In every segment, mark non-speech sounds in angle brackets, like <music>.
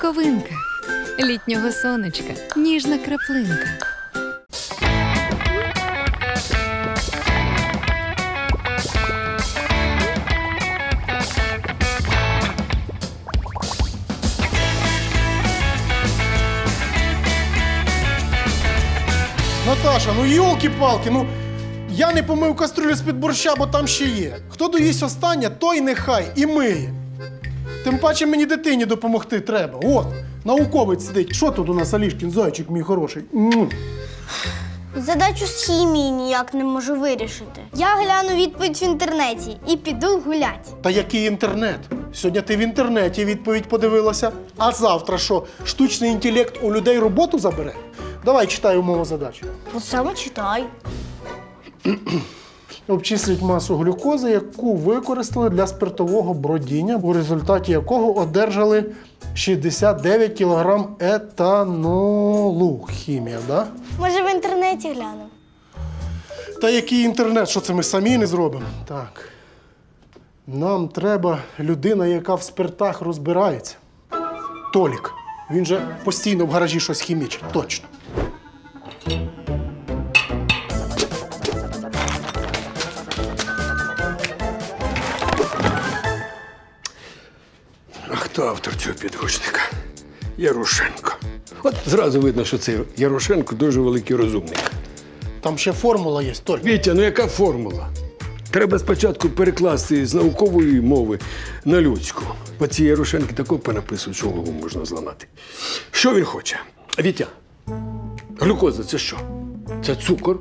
Соковинка літнього сонечка, ніжна краплинка. Наташа, ну йолки-палки, ну я не помив кастрюлю з-під борща, бо там ще є. Хто доїсть останнє, той нехай і миє. Тим паче мені дитині допомогти треба. От, науковець сидить. Що тут у нас Алішкін, зайчик мій хороший? М. Задачу з хімії ніяк не можу вирішити. Я гляну відповідь в інтернеті і піду гулять. Та який інтернет? Сьогодні ти в інтернеті відповідь подивилася. А завтра що? Штучний інтелект у людей роботу забере? Давай читай умову задачі. От саме читай. Обчисліть масу глюкози, яку використали для спиртового бродіння, у результаті якого одержали 69 кг етанолу. Хімія, да? Може, в інтернеті гляну. Та який інтернет, що це ми самі не зробимо? Так. Нам треба людина, яка в спиртах розбирається. Толік. Він же постійно в гаражі щось хімічить. Точно. Хто автор цього підручника? Ярошенко. От зразу видно, що цей Ярошенко дуже великий розумник. Там ще формула є, Толік. Вітя, ну яка формула? Треба спочатку перекласти з наукової мови на людську. Бо ці Ярошенки такого понаписують, що голову можна зламати. Що він хоче? Вітя, глюкоза це що? Це цукор,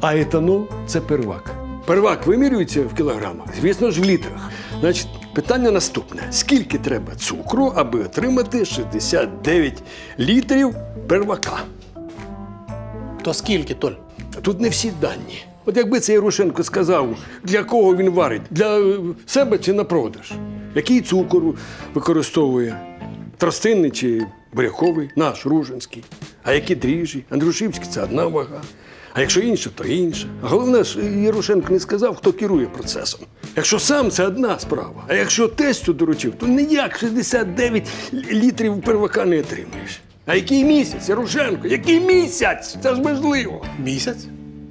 а етанол це первак. Первак вимірюється в кілограмах, звісно ж, в літрах. Значить, питання наступне: скільки треба цукру, аби отримати 69 літрів первака? То скільки, Толь? Тут не всі дані. От якби цей Ярошенко сказав, для кого він варить, для е, себе чи на продаж, який цукор використовує, тростинний чи буряковий, наш ружинський, а які дріжджі, Андрушівський це одна вага. А якщо інше, то інше. А головне ж, Ярошенко не сказав, хто керує процесом. Якщо сам це одна справа, а якщо тестю доручив, то ніяк 69 літрів первака не отримаєш. А який місяць, Ярошенко? Який місяць? Це ж важливо. Місяць?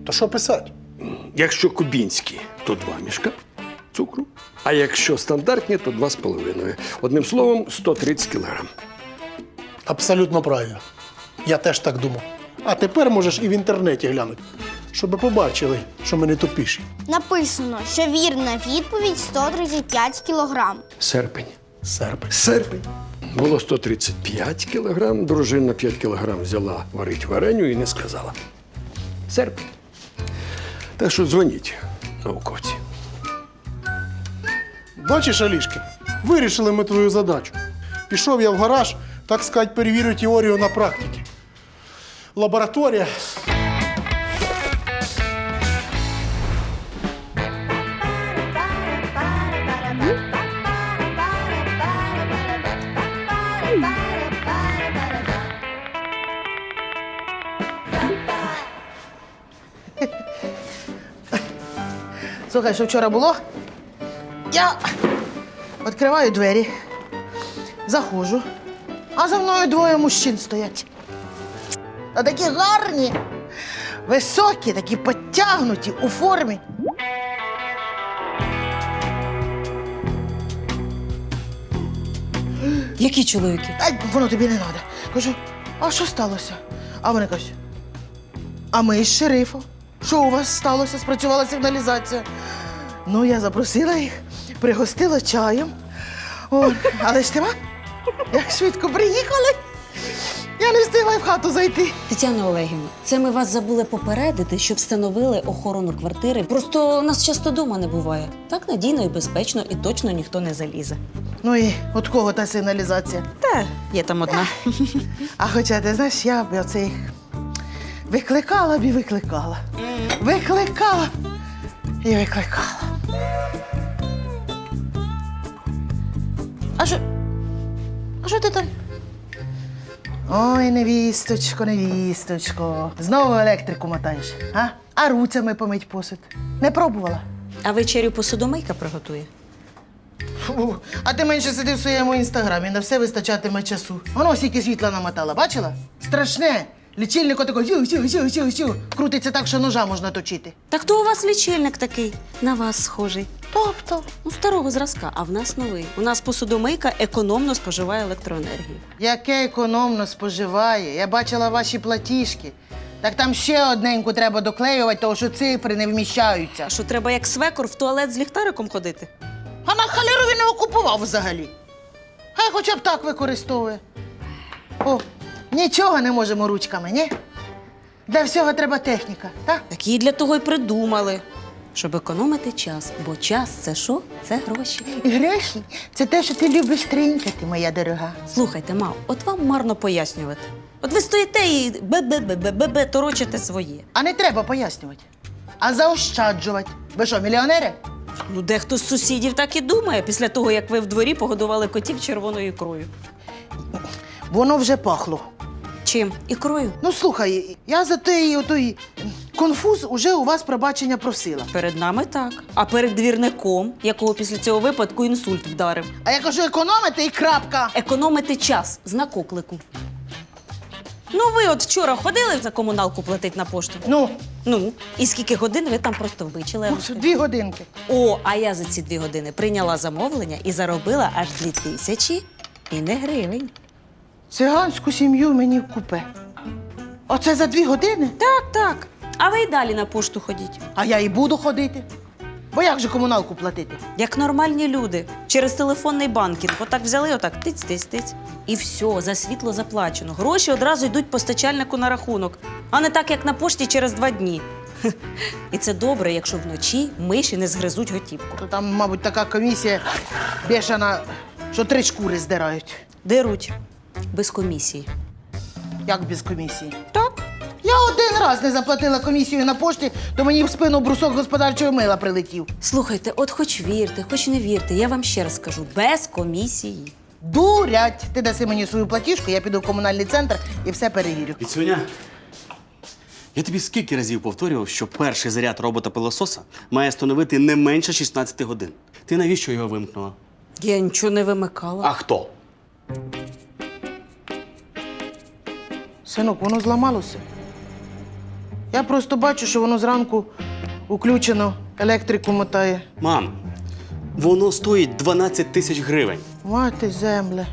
То що писати? Якщо кубінські, то два мішка цукру. А якщо стандартні, то два з половиною. Одним словом, 130 кілограм. Абсолютно правильно. Я теж так думав. А тепер можеш і в інтернеті глянути, щоб побачили, що ми не тупіші. Написано, що вірна відповідь 135 кілограм. Серпень. Серпень. Серпень. Було 135 кілограм. Дружина 5 кілограм взяла варить вареню і не сказала. Серпень. Так що дзвоніть, науковці. Бачиш, Алішки, вирішили ми твою задачу. Пішов я в гараж, так сказати, перевірю теорію на практиці. Лабораторія. Слухай, що вчора було? Я відкриваю двері, заходжу, а за мною двоє мужчин стоять. А такі гарні, високі, такі підтягнуті у формі. Які чоловіки? Ай, воно тобі не треба. Кажу, а що сталося? А вони кажуть, а ми із шерифом. Що у вас сталося? Спрацювала сигналізація. Ну, я запросила їх, пригостила чаєм. О, але ж тема, як швидко приїхали. Я не встигла й в хату зайти. Тетяна Олегівна, це ми вас забули попередити, щоб встановили охорону квартири. Просто нас часто дома не буває. Так надійно і безпечно, і точно ніхто не залізе. Ну і от кого та сигналізація? Та є там одна. А хоча ти знаєш, я б оце їх викликала б і викликала. Викликала і викликала. А що? А що ти там? Ой, невісточко, невісточко. Знову електрику мотаєш, а? А руцями помить посуд. Не пробувала. А вечерю посудомийка приготує. Фу, а ти менше сиди в своєму інстаграмі, на все вистачатиме часу. Воно скільки світла намотала, бачила? Страшне. Лічильник отако сю сю сю сю сю крутиться так, що ножа можна точити. Так то у вас лічильник такий, на вас схожий. Тобто, Ну, старого зразка, а в нас новий. У нас посудомийка економно споживає електроенергію. яке економно споживає. Я бачила ваші платіжки. Так там ще одненьку треба доклеювати, тому що цифри не вміщаються. А що треба як свекор в туалет з ліхтариком ходити? А на халеру він його купував взагалі. Хай хоча б так використовує. О, нічого не можемо ручками, ні? Для всього треба техніка, так? Так її для того й придумали. Щоб економити час, бо час це що? Це гроші. І гроші це те, що ти любиш тринькати, моя дорога. Слухайте, мав, от вам марно пояснювати. От ви стоїте і бе-бе-бе-бе-бе торочите своє. А не треба пояснювати, а заощаджувати. Ви що, мільйонери? Ну, дехто з сусідів так і думає після того, як ви в дворі погодували котів червоною ікрою. Воно вже пахло. Чим? Ікрою? Ну слухай, я за той отой конфуз уже у вас пробачення просила. Перед нами так. А перед двірником, якого після цього випадку інсульт вдарив. А я кажу, економити і крапка. Економити час знак оклику. Ну, ви от вчора ходили за комуналку платить на пошту? Ну, Ну, і скільки годин ви там просто вбичили? скажу? дві годинки. О, а я за ці дві години прийняла замовлення і заробила аж дві тисячі і не гривень. Циганську сім'ю мені в купе. Оце за дві години? Так, так. А ви й далі на пошту ходіть. А я і буду ходити. Бо як же комуналку платити? Як нормальні люди, через телефонний банкінг. Отак взяли, отак тиць, тиць, тиць. І все, за світло заплачено. Гроші одразу йдуть постачальнику на рахунок, а не так, як на пошті через два дні. Хе. І це добре, якщо вночі миші не згризуть готівку. То там, мабуть, така комісія бешена, що три шкури здирають. Деруть без комісії. Як без комісії? Так. Я один раз не заплатила комісію на пошті, то мені в спину брусок господарчого мила прилетів. Слухайте, от хоч вірте, хоч не вірте, я вам ще раз скажу, без комісії. Дурять! Ти даси мені свою платіжку, я піду в комунальний центр і все перевірю. Піцюня, я тобі скільки разів повторював, що перший заряд робота-пилососа має становити не менше 16 годин. Ти навіщо його вимкнула? Я нічого не вимикала. А хто? Синок, воно зламалося. Я просто бачу, що воно зранку включено, електрику мотає. Мам, воно стоїть 12 тисяч гривень. Мати земле.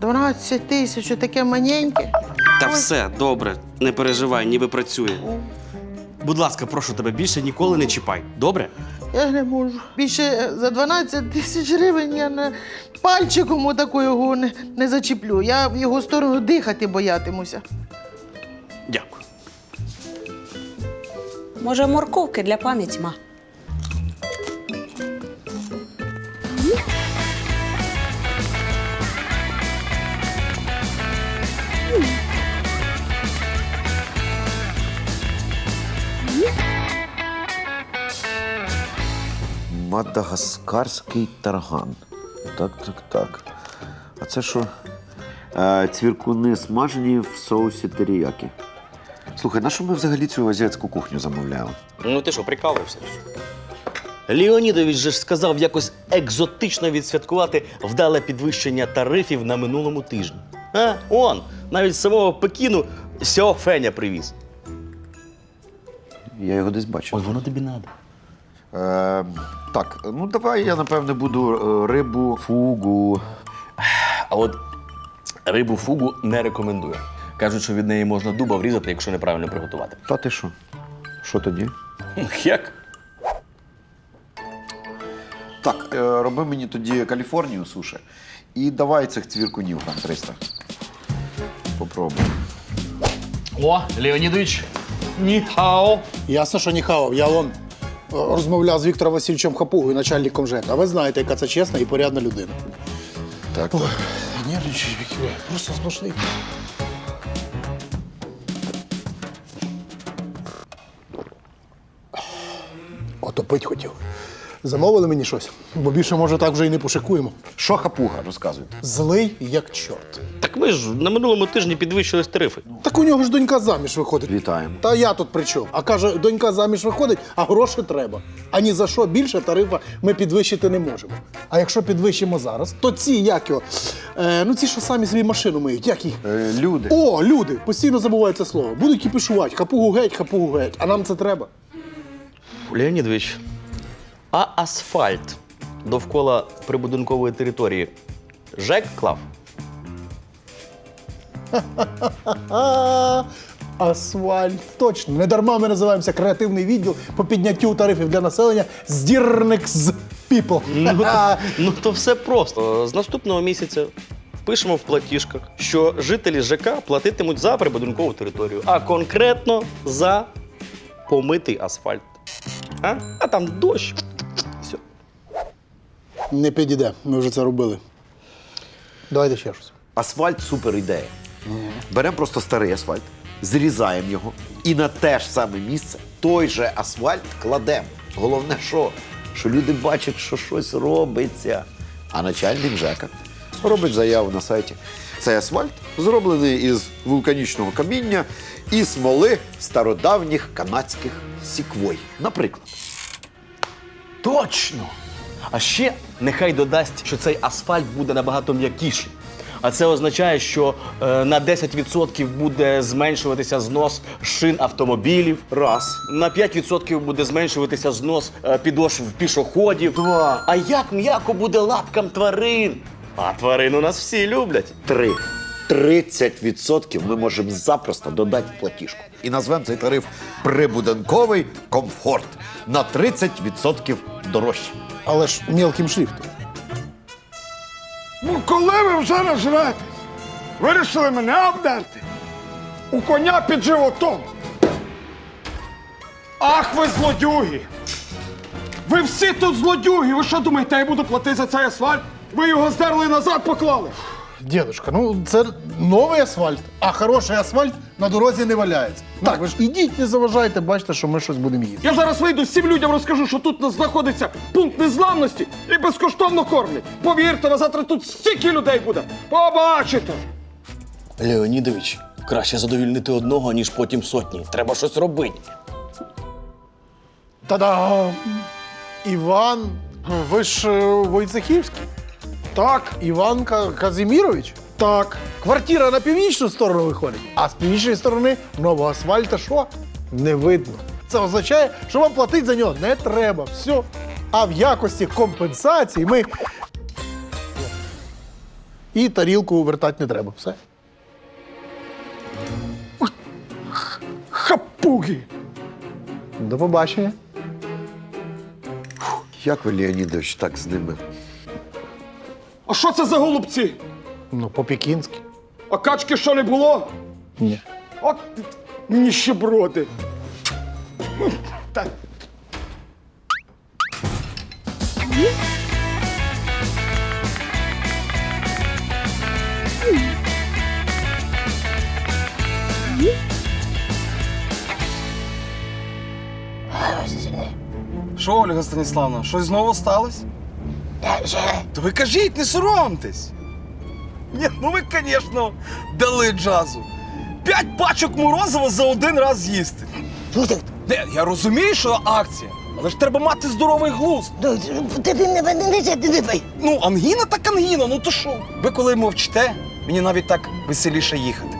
12 тисяч, таке маненьке. Та все, добре, не переживай, ніби працює. Будь ласка, прошу тебе, більше ніколи не чіпай. Добре? Я не можу. Більше е, за 12 тисяч гривень я не пальчиком отаку його не, не зачіплю. Я в його сторону дихати боятимуся. Дякую. Може, морковки для пам'яті, ма? Мадагаскарський тарган. Так, так, так. А це що? Е, цвіркуни смажені в соусі теріякі. Слухай, на що ми взагалі цю азіатську кухню замовляли? Ну ти що, прикалуєшся? Леонідович же ж сказав якось екзотично відсвяткувати вдале підвищення тарифів на минулому тижні. А, он, навіть з самого Пекіну сього феня привіз. Я його десь бачив. От воно тобі треба. Е, так, ну давай я напевне буду е, рибу, фугу. А от рибу фугу не рекомендую. Кажуть, що від неї можна дуба врізати, якщо неправильно приготувати. Та ти що? Що тоді? Як? Так, е, роби мені тоді Каліфорнію суші. І давай цих цвіркунів там 300. Попробуй. О, Леонідович, ніхао. Ясно, що не хавав. Я вон розмовляв з Віктором Васильовичем Хапугою, начальником ЖЕК. А ви знаєте, яка це чесна і порядна людина. Так. Ой, нервничаю, Вікі, просто сплошний. Отопить хотів. Замовили мені щось, бо більше, може, так вже і не пошикуємо. Що хапуга, розказуйте. Злий як чорт. Так ми ж на минулому тижні підвищили тарифи. Так у нього ж донька заміж виходить. Вітаємо. Та я тут при чому? А каже, донька заміж виходить, а гроші треба. А ні за що більше тарифа ми підвищити не можемо. А якщо підвищимо зараз, то ці як його, е, ну ці, що самі собі машину миють, як їх? Е, люди. О, люди, постійно забувають це слово. Будуть кіпішувати, хапугу геть, хапугу геть. А нам це треба. Леонідович, а асфальт довкола прибудинкової території ЖЕК клав? Асфальт. Точно. Не дарма ми називаємося креативний відділ по підняттю тарифів для населення здірник з People. Ну, то, ну то все просто. З наступного місяця впишемо в платіжках, що жителі ЖК платитимуть за прибудинкову територію, а конкретно за помитий асфальт. А, а там дощ. Не підійде, ми вже це робили. Давайте ще щось. Асфальт супер ідея. Беремо просто старий асфальт, зрізаємо його і на те ж саме місце той же асфальт кладемо. Головне, що? Що люди бачать, що щось робиться. А начальник ЖЕКа робить заяву на сайті. Цей асфальт зроблений із вулканічного каміння і смоли стародавніх канадських сіквой. Наприклад. Точно! А ще нехай додасть, що цей асфальт буде набагато м'якіший. А це означає, що е, на 10% буде зменшуватися знос шин автомобілів. Раз. На 5% буде зменшуватися знос е, підошв пішоходів. Два. А як м'яко буде лапкам тварин? А тварин у нас всі люблять. Три. 30% ми можемо запросто додати в платіжку. І назвемо цей тариф прибудинковий комфорт на 30% дорожче. Але ж мілким шрифтом. Ну, коли ви вже нажретесь, Вирішили мене обдерти? У коня під животом. Ах, ви злодюги! Ви всі тут злодюги! Ви що думаєте, я буду платити за цей асфальт? Ви його здерли назад поклали. Дідушка, ну це новий асфальт, а хороший асфальт на дорозі не валяється. Так, ви ж ідіть, не заважайте, бачите, що ми щось будемо їсти. Я зараз вийду всім людям розкажу, що тут знаходиться пункт незламності і безкоштовно кормлять. Повірте, на завтра тут стільки людей буде. Побачите! Леонідович, краще задовільнити одного, ніж потім сотні. Треба щось робити. Та-дам! Іван, ви ж е, Войцехівський? Так, Іван Ка- Казимірович? так. Квартира на північну сторону виходить, а з північної сторони нового асфальта що? Не видно. Це означає, що вам платити за нього не треба. Все. А в якості компенсації ми. І тарілку вертати не треба. Все. Хапуги! До побачення. Як ви, Леонідович, так з ними? А що це за голубці? Ну, по-пекінськи. А качки що не було? Ні. От ніщеброди. Та... Що, Ольга Станіславна, щось знову сталося? То ви кажіть, не соромтесь. Ні, ну ви, звісно, дали джазу. П'ять пачок морозива за один раз з'їсти. Не, я розумію, що акція, але ж треба мати здоровий глузд. Ну, ангіна так ангіна, ну то що? Ви коли мовчите, мені навіть так веселіше їхати.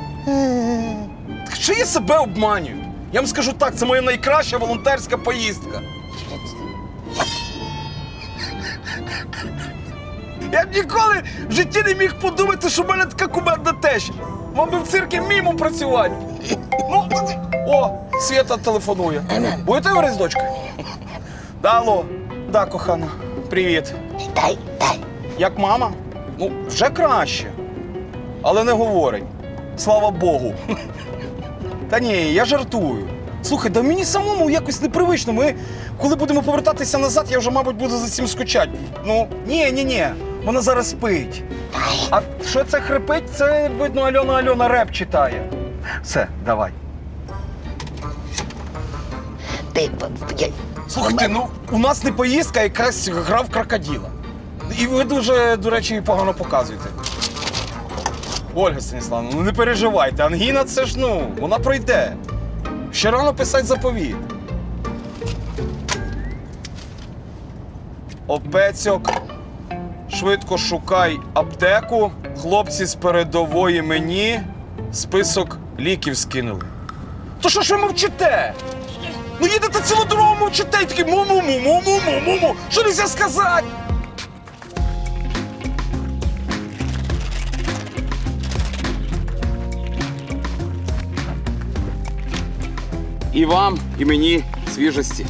Так Чи я себе обманюю? Я вам скажу так, це моя найкраща волонтерська поїздка. Я б ніколи в житті не міг подумати, що в мене така кумедна теща. Вам би в циркі мімом працювати. Ну, о, Свята телефонує. Будете говорити з дочкою? Да, алло. Да, кохана. Привіт. Дай, дай. Як мама? Ну, вже краще. Але не говорить. Слава Богу. Та ні, я жартую. Слухай, да мені самому якось непривично. Ми, коли будемо повертатися назад, я вже, мабуть, буду за цим скучати. Ну, ні, ні, ні. Вона зараз спить. А що це хрипить? Це видно, Альона Альона реп читає. Все, давай. Ти, я, Слухайте, ну у нас не поїздка, а якась гра в крокодила. І ви дуже, до речі, погано показуєте. Ольга Станіславовна, ну не переживайте, ангіна це ж ну, вона пройде. Ще рано писати заповіт. Опецьок, швидко шукай аптеку. Хлопці з передової мені список ліків скинули. То що ж ви мовчите? Ну їдете цілу дорогу мовчите і такі му-му-му-му-му-му-му-му. Що нельзя сказати? І вам, і мені свіжості.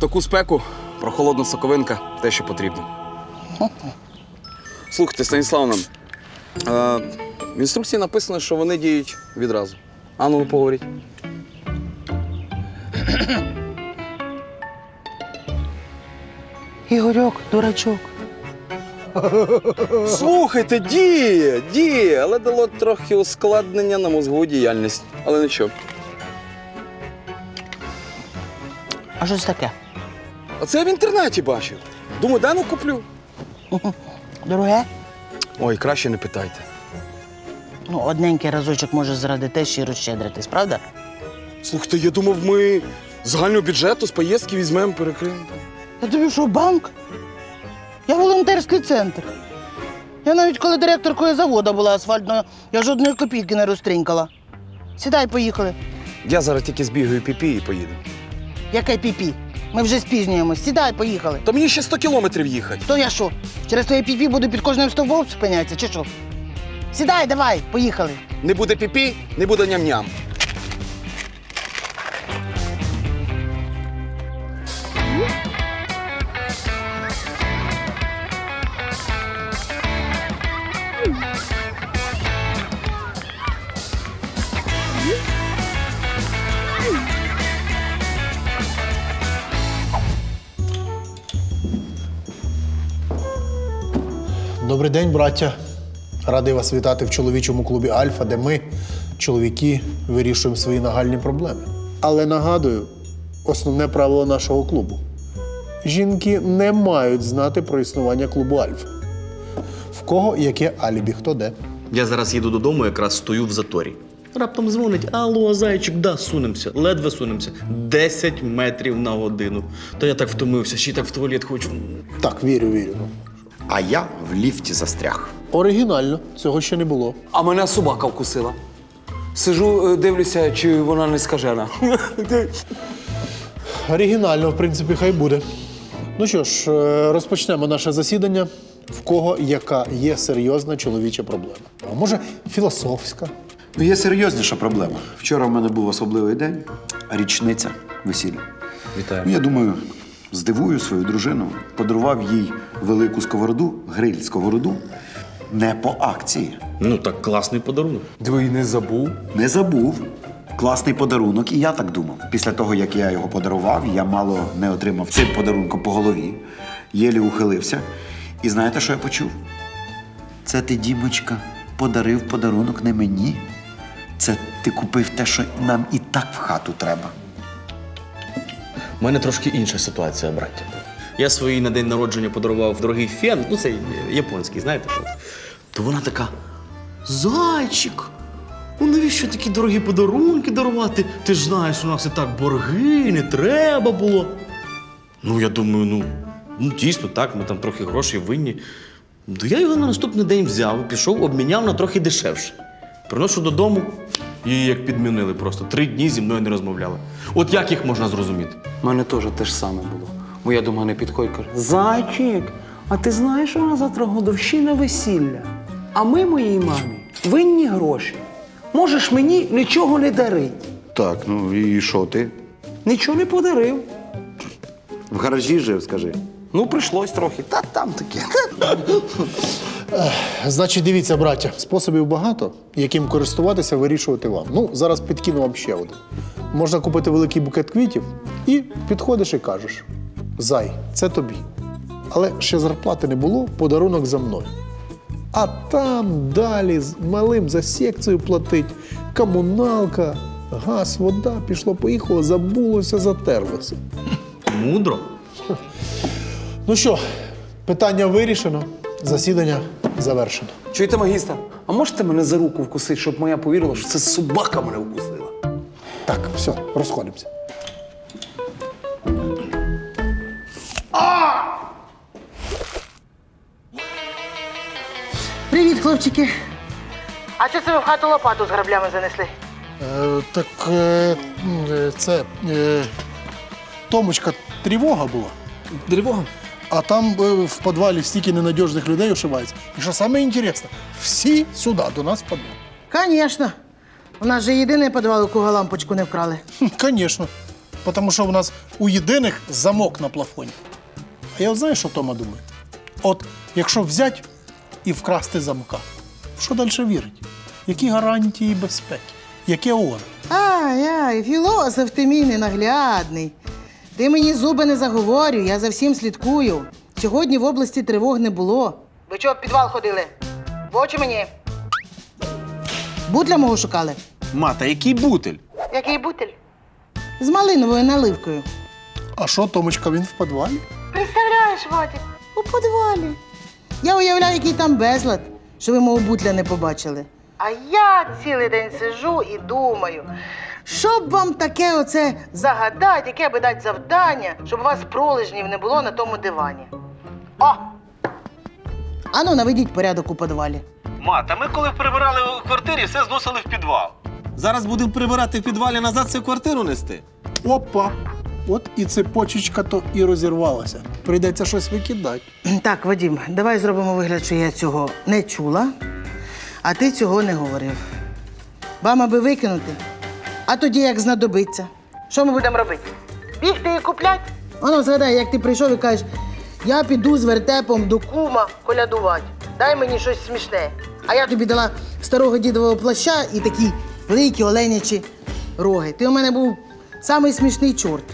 Таку спеку прохолодна соковинка те, що потрібно. Слухайте, Станіславна, е, в інструкції написано, що вони діють відразу. А ну, поговоріть. Ігорьок, дурачок. Слухайте, діє, діє, але дало трохи ускладнення на мозгову діяльність. Але нічого. А що це таке? Оце я в інтернеті бачив. Думаю, дай ну куплю. Дороге? Ой, краще не питайте. Ну, одненький разочок може заради те ще й розщедритись, правда? Слухайте, я думав, ми з загального бюджету з поїздки візьмемо перекриємо. Я тобі що, банк? Я волонтерський центр. Я навіть коли директоркою заводу була асфальтною, я жодної копійки не розтринькала. Сідай, поїхали. Я зараз тільки збігаю піпі і поїду. Яке піпі? Ми вже спізнюємось. Сідай, поїхали. Та мені ще 100 кілометрів їхати. То я що? Через твоє піпі буду під кожним стовбом спинятися, чи що? Сідай, давай, поїхали. Не буде піпі, не буде ням-ням. Добрий день, браття. Радий вас вітати в чоловічому клубі Альфа, де ми, чоловіки, вирішуємо свої нагальні проблеми. Але нагадую, основне правило нашого клубу: жінки не мають знати про існування клубу Альфа. В кого яке алібі, хто де. Я зараз їду додому, якраз стою в заторі. Раптом дзвонить, алло, зайчик, да, сунемося, ледве сунемося. 10 метрів на годину. Та я так втомився, ще й так в туалет хочу. Так, вірю, вірю. А я в ліфті застряг. Оригінально, цього ще не було. А мене собака вкусила. Сижу, е, дивлюся, чи вона не скажена. Оригінально, в принципі, хай буде. Ну що ж, е, розпочнемо наше засідання. В кого яка є серйозна чоловіча проблема? А може, філософська? Ну, є серйозніша проблема. Вчора в мене був особливий день, річниця весілля. Вітаю. Ну, я думаю, здивую свою дружину, подарував їй велику сковороду, гриль сковороду, не по акції. Ну так класний подарунок. Двій не забув. Не забув. Класний подарунок, і я так думав. Після того, як я його подарував, я мало не отримав цим подарунком по голові, єлі ухилився. І знаєте, що я почув? Це ти, Дімочка, подарив подарунок не мені. Це ти купив те, що нам і так в хату треба. У мене трошки інша ситуація, браття. Я своїй на день народження подарував дорогий фен, ну цей е, японський, знаєте? То вона така: Зайчик! Ну навіщо такі дорогі подарунки дарувати? Ти ж знаєш, у нас і так борги, не треба було. Ну, я думаю, ну, ну дійсно так, ми там трохи грошей винні. То я його на наступний день взяв, пішов, обміняв на трохи дешевше. Приношу додому, її як підмінили просто. Три дні зі мною не розмовляли. От як їх можна зрозуміти? У мене теж те ж саме було. Моя до мене підходить каже: Зайчик, а ти знаєш, що на завтра годовщина весілля? А ми моїй мамі винні гроші. Можеш мені нічого не дарити. Так, ну і що ти? Нічого не подарив. В гаражі жив, скажи. Ну, прийшлось трохи. Та там таке. Значить, дивіться, браття, способів багато, яким користуватися, вирішувати вам. Ну, зараз підкину вам ще один. Можна купити великий букет квітів і підходиш і кажеш: Зай, це тобі. Але ще зарплати не було, подарунок за мною. А там далі з малим за секцію платить, комуналка, газ, вода, пішло, поїхало, забулося, затерлося. Мудро. Ну що, питання вирішено, засідання завершено. Чуєте, магістр? А можете мене за руку вкусити, щоб моя повірила, що це собака мене вкусила? Так, все, розходимося. Привіт, хлопчики. А що це ви в хату лопату з граблями занесли? Е, так е, м, е, це. Е, Томочка, тривога була. Тривога? А там е, в підвалі стільки ненадіжних людей ошивається. І що саме інтересне, всі сюди, до нас в підвал. Звісно. У нас же єдиний підвал, у кого лампочку не вкрали. Звісно. Тому що у нас у єдиних замок на плафоні. А я знаю, що Тома думає. От якщо взяти і вкрасти замка, в що далі вірить? Які гарантії безпеки? Яке ООН? Ай-ай, філософ ти мій ненаглядний. Ти мені зуби не заговорюй, я за всім слідкую. Сьогодні в області тривог не було. Ви чого в підвал ходили? В очі мені. Бутля мого шукали. Мата, який бутель? Який бутель? З малиновою наливкою. А що, Томочка, він в підвалі? Представляєш, Вадик, у підвалі. Я уявляю, який там безлад, що ви мого бутля не побачили. А я цілий день сижу і думаю, що б вам таке оце загадати, яке би дати завдання, щоб у вас пролежнів не було на тому дивані. О! Ану, наведіть порядок у підвалі. Мата, ми коли прибирали у квартирі, все зносили в підвал. Зараз будемо прибирати в підвалі назад цю квартиру нести. Опа! От і цепочечка то і розірвалася. Прийдеться щось викидати. Так, Вадім, давай зробимо вигляд, що я цього не чула, а ти цього не говорив. Вам аби викинути, а тоді як знадобиться. Що ми будемо робити? Бігти і купляти? Воно згадай, як ти прийшов і кажеш, я піду з вертепом до кума колядувати. Дай мені щось смішне. А я тобі дала старого дідового плаща і такі великі оленячі роги. Ти у мене був самий смішний чорт.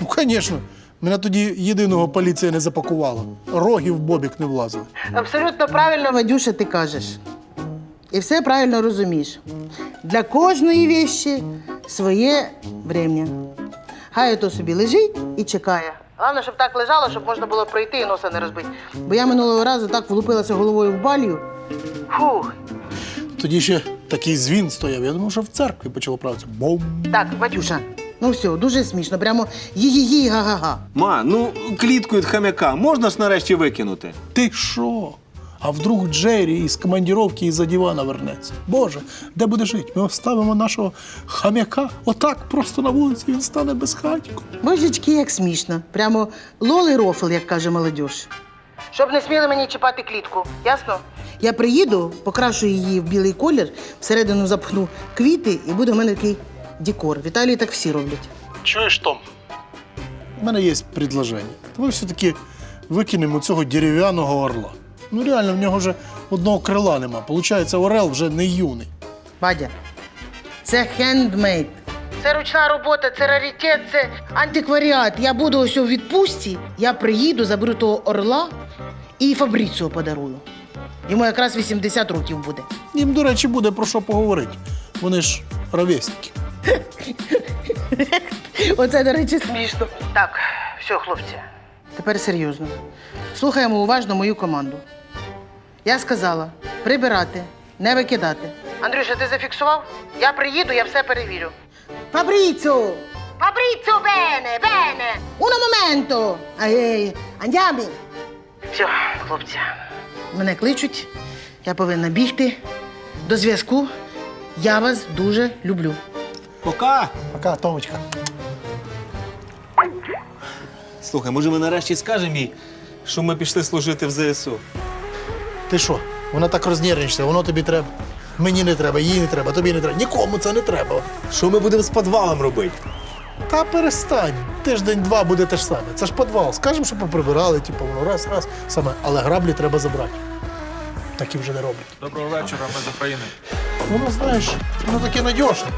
Ну, звісно. Мене тоді єдиного поліція не запакувала. Роги в бобік не влазили. Абсолютно правильно, Вадюша, ти кажеш. І все правильно розумієш. Для кожної віщі своє врем'я. Хай ото собі лежить і чекає. Головне, щоб так лежало, щоб можна було пройти і носа не розбити. Бо я минулого разу так влупилася головою в балію. Фух. Тоді ще такий дзвін стояв. Я думав, що в церкві почало правитися. Бом! Так, Вадюша, ну все, дуже смішно. Прямо гі-гі-гі, га-га-га. Ма, ну клітку від хам'яка можна ж нарешті викинути? Ти що? А вдруг Джері із командіровки із-за дивана вернеться? Боже, де буде жити? Ми оставимо нашого хам'яка. Отак, просто на вулиці він стане безхатьком. Божечки, як смішно. Прямо лоли рофл, як каже молодь. Щоб не сміли мені чіпати клітку, ясно? Я приїду, покрашу її в білий колір, всередину запхну квіти і буде в мене такий декор. В Італії так всі роблять. Чуєш, Том? У мене є предложення. Давай все-таки викинемо цього дерев'яного орла. Ну реально, в нього вже одного крила нема. Получається, орел вже не юний. Вадя, це хендмейд. Це ручна робота, це раритет, це антикваріат. Я буду ось у відпустці, я приїду, заберу того орла і Фабріціо подарую. Йому якраз 80 років буде. Їм, до речі, буде про що поговорити. Вони ж ровесники. <laughs> Оце, до речі, смішно. Так, все, хлопці. Тепер серйозно. Слухаємо уважно мою команду. Я сказала прибирати, не викидати. Андрюша, ти зафіксував? Я приїду, я все перевірю. Фабріцо! Фабріцо, бене, бене! Уно моменто! Ей, андямі! Все, хлопці, мене кличуть, я повинна бігти. До зв'язку. Я вас дуже люблю. Пока. Пока, Томочка. Слухай, може ми нарешті скажемо їй, що ми пішли служити в ЗСУ. Ти що? Вона так рознервничається, воно тобі треба. Мені не треба, їй не треба, тобі не треба. Нікому це не треба. Що ми будемо з підвалом робити? Та перестань. Тиждень-два буде те ж саме. Це ж підвал. Скажемо, що поприбирали, типу, воно раз, раз, саме. Але граблі треба забрати. Так і вже не роблять. Доброго вечора, ми з України. Воно, знаєш, воно таке надіжне.